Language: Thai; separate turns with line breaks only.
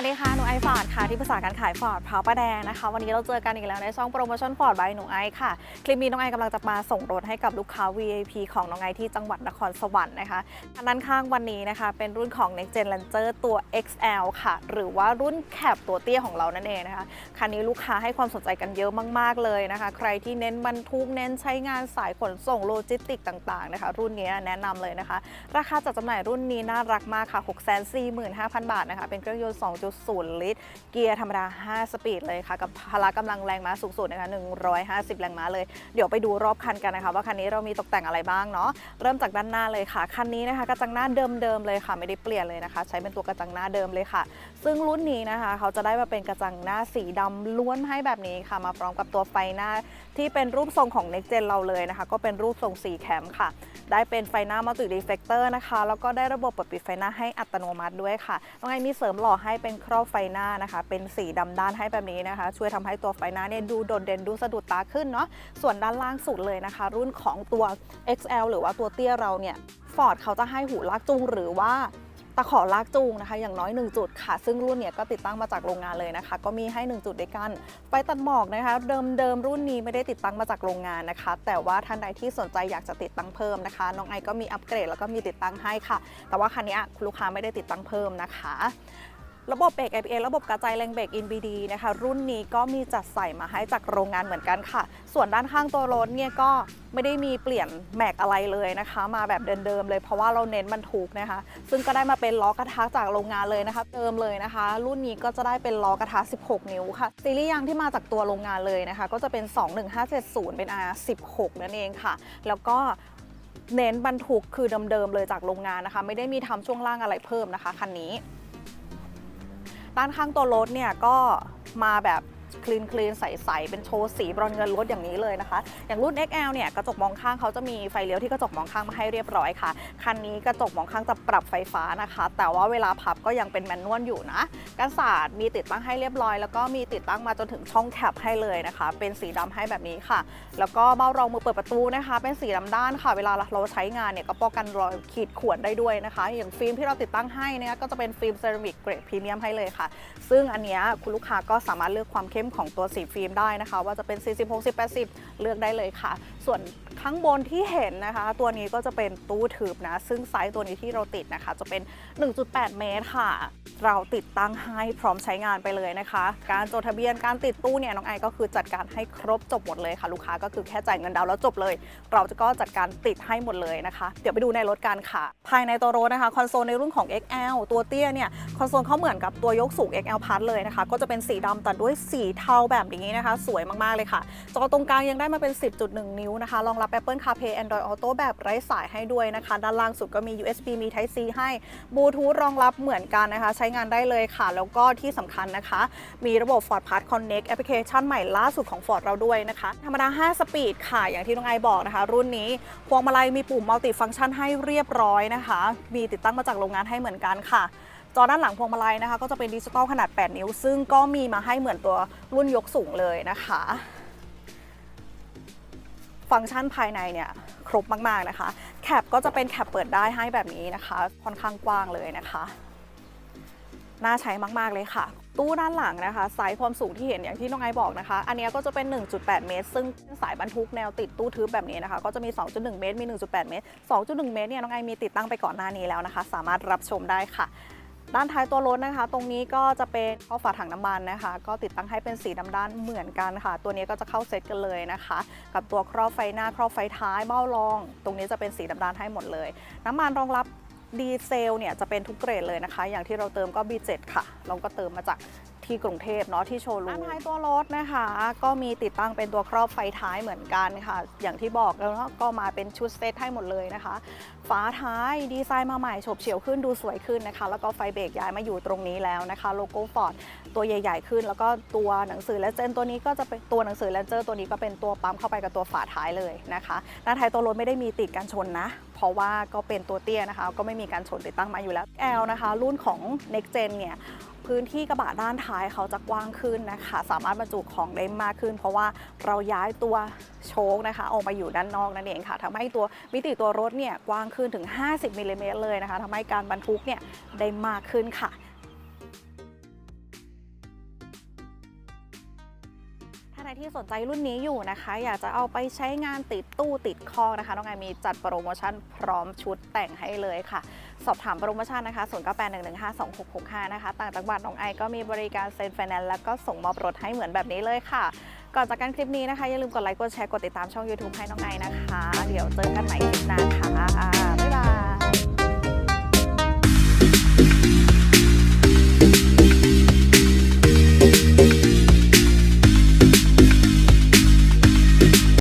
วัสดีค่ะหนูไอฟอร์ดค่ะที่ปรึกษาการขายฟอร์ดพราวป้าแดงนะคะ วันนี้เราเจอกันอีกแล้วในช่องโปรโมชั่นฟอร์ดบายหนูไอค่ะ คลิปนี้น้องไอกำลังจะมาส่งรถให้กับลูกค้า VIP ของน้องไอที่จังหวัดนครสวรรค์นะคะอันด้านข้างวันนี้นะคะ เป็นรุ่นของ Next Gen Ranger ตัว XL ค่ะ หรือว่ารุ่นแคปตัวเตี้ยของเรานั่นเองนะคะคันนี้ลูกค้าให้ความสนใจกันเยอะมาก ๆเลยนะคะ ใครที่เน้นบรรทุกเน้นใช้งานสายขนส่งโลจิสติกต่างๆนะคะ รุ่นนี้แนะนำเลยนะคะ ราคาจัดจำหน่ายรุ่นนี้น่ารักมากค่ะ645,000 บาทนะคะเป็นเครื่องยนต์2.0ลิตร เกียร์ธรรมดา 5 สปีดเลยค่ะ กับพละกำลังแรงม้าสูงสุดนะคะ 150 แรงม้าเลย เดี๋ยวไปดูรอบคันกันนะคะ ว่าคันนี้เรามีตกแต่งอะไรบ้างเนาะ เริ่มจากด้านหน้าเลยค่ะ คันนี้นะคะกระจังหน้าเดิมๆเลยค่ะ ไม่ได้เปลี่ยนเลยนะคะ ใช้เป็นตัวกระจังหน้าเดิมเลยค่ะ ซึ่งรุ่นนี้นะคะ เขาจะได้มาเป็นกระจังหน้าสีดำล้วนให้แบบนี้ค่ะ มาพร้อมกับตัวไฟหน้าที่เป็นรูปทรงของ Next Gen เราเลยนะคะ ก็เป็นรูปทรงสีแคมค่ะ ได้เป็นไฟหน้ามัลติรีเฟกเตอร์นะคะ แล้วก็ได้ระบบเปิดปิดไฟหน้าให้อัตโนมัติด้วยค่ะตรงไอมีเสริมหล่อให้เป็นครอบไฟหน้านะคะ เป็นสีดำด้านให้แบบนี้นะคะ ช่วยทำให้ตัวไฟหน้าเนี่ยดูโดดเด่นดูสะดุดตาขึ้นเนาะ ส่วนด้านล่างสุดเลยนะคะ รุ่นของตัว XL หรือว่าตัวเตี้ยเราเนี่ยฟอร์ดเขาจะให้หูลากจูงหรือว่า ตะขอลากจูงนะคะ อย่างน้อย 1 จุดค่ะ ซึ่งรุ่นเนี่ยก็ติดตั้งมาจากโรงงานเลยนะคะ ก็มีให้ 1 จุดด้วยกันไฟตัดหมอกนะคะ เดิมเดิมรุ่นนี้ไม่ได้ติดตั้งมาจากโรงงานนะคะ แต่ว่าท่านใดที่สนใจอยากจะติดตั้งเพิ่มนะคะ น้องไอก็มีอัปเกรดแล้วก็มีติดตั้งให้ค่ะ แต่ว่าคันนี้คุณลูกค้าไม่ได้ติดตั้งเพิ่มนะคะ ระบบเบรก ABS ระบบกระจายแรงเบรก NBD นะคะ รุ่นนี้ก็มีจัดใส่มาให้จากโรงงานเหมือนกันค่ะ ส่วนด้านข้างตัวรถเนี่ยก็ไม่ได้มีเปลี่ยนแม็กอะไรเลยนะคะ มาแบบเดิมๆเลยเพราะว่าเราเน้นบรรทุกนะคะ ซึ่งก็ได้มาเป็นล้อกระทะจากโรงงานเลยนะคะเดิมเลยนะคะ รุ่นนี้ก็จะได้เป็นล้อกระทะ 16 นิ้วค่ะซีรีส์ยางที่มาจากตัวโรงงานเลยนะคะ ก็จะเป็น 21570 เป็น R16 นั่นเองค่ะ แล้วก็เน้นบรรทุกคือเดิมๆเลยจากโรงงานนะคะ ไม่ได้มีทำช่วงล่างอะไรเพิ่มนะคะคันนี้ ด้านข้างตัวรถเนี่ยก็มาแบบ คลีนคลีนใสๆเป็นโชว์สีบรอนเงินรถอย่างนี้เลยนะคะ อย่างรุ่น XL เนี่ยกระจกมองข้างเขาจะมีไฟเลี้ยวที่กระจกมองข้างมาให้เรียบร้อยค่ะ คันนี้กระจกมองข้างจะปรับไฟฟ้านะคะ แต่ว่าเวลาพับก็ยังเป็นแมนนวลอยู่นะกันศาสตร์มีติดตั้งให้เรียบร้อย แล้วก็มีติดตั้งมาจนถึงช่องแคปให้เลยนะคะ เป็นสีดำให้แบบนี้ค่ะ แล้วก็เบ้ารองมือเปิดประตูนะคะ เป็นสีดำด้านค่ะ เวลาเราใช้งานเนี่ยก็ป้องกันรอยขีดข่วนได้ด้วยนะคะ อย่างฟิล์มที่เราติดตั้งให้เนี่ยก็จะเป็นฟิล์มเซรามิกเกรดพรีเมียมให้เลยค่ะ ซึ่งอันนี้คุณลูกค้าก็สามารถเลือกความเข้มของตัวสีฟิล์มได้นะคะ ว่าจะเป็น40 60 80 เลือกได้เลยค่ะ ส่วนข้างบนที่เห็นนะคะ ตัวนี้ก็จะเป็นตู้ทึบนะ ซึ่งไซส์ตัวนี้ที่เราติดนะคะ จะเป็น 1.8 เมตรค่ะ เราติดตั้งให้พร้อมใช้งานไปเลยนะคะ การจดทะเบียนการติดตู้เนี่ยน้องไอก็คือจัดการให้ครบจบหมดเลยค่ะลูกค้าก็คือแค่จ่ายเงินดาวแล้วจบเลย เราจะก็จัดการติดให้หมดเลยนะคะ เดี๋ยวไปดูในรถกันค่ะ ภายในตัวรถนะคะคอนโซลในรุ่นของ XL ตัวเตี้ยเนี่ยคอนโซลเขาเหมือนกับตัวยกสูง XL Plus เลยนะคะ ก็จะเป็นสีดำตัดด้วยสีเทาแบบนี้นะคะ สวยมาก ๆ เลยค่ะ จอตรงกลางยังได้มาเป็น 10.1 นิ้วนะคะ รองรับ Apple CarPlay Android Auto แบบไร้สายให้ด้วยนะคะ ด้านล่างสุดก็มี USB มี Type C ให้บลูทูธรองรับเหมือนกันนะคะ ใช้งานได้เลยค่ะ แล้วก็ที่สำคัญนะคะ มีระบบ Ford Pass Connect แอปพลิเคชันใหม่ล่าสุดของ Ford เราด้วยนะคะ ธรรมดา 5 สปีดค่ะ อย่างที่น้องไอบอกนะคะ รุ่นนี้พวงมาลัยมีปุ่มมัลติฟัง c t ชันให้เรียบร้อยนะคะ มีติดตั้งมาจากโรงงานให้เหมือนกันค่ะ จอด้านหลังพวงมาลัยนะคะ ก็จะเป็นดิจิตอลขนาด 8 นิ้ว ซึ่งก็มีมาให้เหมือนตัวรุ่นยกสูงเลยนะคะ ฟังก์ชันภายในเนี่ยครบมากๆนะคะ แคปก็จะเป็นแคปเปิดได้ให้แบบนี้นะคะ ค่อนข้างกว้างเลยนะคะน่าใช้มากๆเลยค่ะ ตู้ด้านหลังนะคะไซส์ความสูงที่เห็นอย่างที่น้องไอบอกนะคะ อันนี้ก็จะเป็น 1.8 เมตร ซึ่งสายบรรทุกแนวติดตู้ทึบแบบนี้นะคะ ก็จะมี 2.1 เมตร มี 1.8 เมตร 2.1 เมตรเนี่ยน้องไอมีติดตั้งไปก่อนหน้านี้แล้วนะคะ สามารถรับชมได้ค่ะ ด้านท้ายตัวรถนะคะ ตรงนี้ก็จะเป็นข้อฝาถังน้ำมันนะคะ ก็ติดตั้งให้เป็นสีดำด้านเหมือนกันค่ะ ตัวนี้ก็จะเข้าเซตกันเลยนะคะ กับตัวครอบไฟหน้าครอบไฟท้ายเบ้ารอง ตรงนี้จะเป็นสีดำด้านให้หมดเลย น้ำมันรองรับดีเซลเนี่ยจะเป็นทุกเกรดเลยนะคะ อย่างที่เราเติมก็ B7 ค่ะ เราก็เติมมาจาก ที่กรุงเทพเนาะที่โชว์รูมด้านท้ายตัวรถนะคะ ก็มีติดตั้งเป็นตัวครอบไฟท้ายเหมือนกันค่ะ อย่างที่บอกแล้วเนาะก็มาเป็นชุดเซตให้หมดเลยนะคะ ฝาท้ายดีไซน์มาใหม่ฉบเฉี่ยวขึ้นดูสวยขึ้นนะคะ แล้วก็ไฟเบรกย้ายมาอยู่ตรงนี้แล้วนะคะ โลโก้ฟอร์ดตัวใหญ่ ๆ ขึ้น แล้วก็ตัวหนังสือและเจนตัวนี้ก็จะเป็นตัวหนังสือและเจอตัวนี้ก็เป็นตัวปั๊มเข้าไปกับตัวฝาท้ายเลยนะคะด้านท้ายตัวรถไม่ได้มีติดกันชนนะ เพราะว่าก็เป็นตัวเตี้ยนะคะ ก็ไม่มีการชนติดตั้งมาอยู่แล้ว L นะคะ รุ่นของ Next Gen เนี่ย พื้นที่กระบะด้านท้ายเขาจะกว้างขึ้นนะคะ สามารถบรรจุของได้มากขึ้น เพราะว่าเราย้ายตัวโชคนะคะออกมาอยู่ด้านนอกนั่นเองค่ะทำให้ตัวมิติตัวรถเนี่ยกว้างขึ้นถึง 50มิลลิเมตรเลยนะคะทำให้การบรรทุกเนี่ยได้มากขึ้นค่ะ ที่สนใจรุ่นนี้อยู่นะคะ อยากจะเอาไปใช้งานติดตู้ติดคอกนะคะน้องไอมีจัดโปรโมชั่นพร้อมชุดแต่งให้เลยค่ะ สอบถามโปรโมชั่นนะคะ 0 9 8 1 1 5 2 6 6 5 นะคะ ต่างจังหวัดน้องไอก็มีบริการเซ็นไฟแนนซ์แล้วก็ส่งมอบรถให้เหมือนแบบนี้เลยค่ะ ก่อนจากการคลิปนี้นะคะ อย่าลืมกดไลค์กดแชร์กดติดตามช่อง YouTube ให้น้องไอนะคะ เดี๋ยวเจอกันใหม่คลิปหน้าค่ะ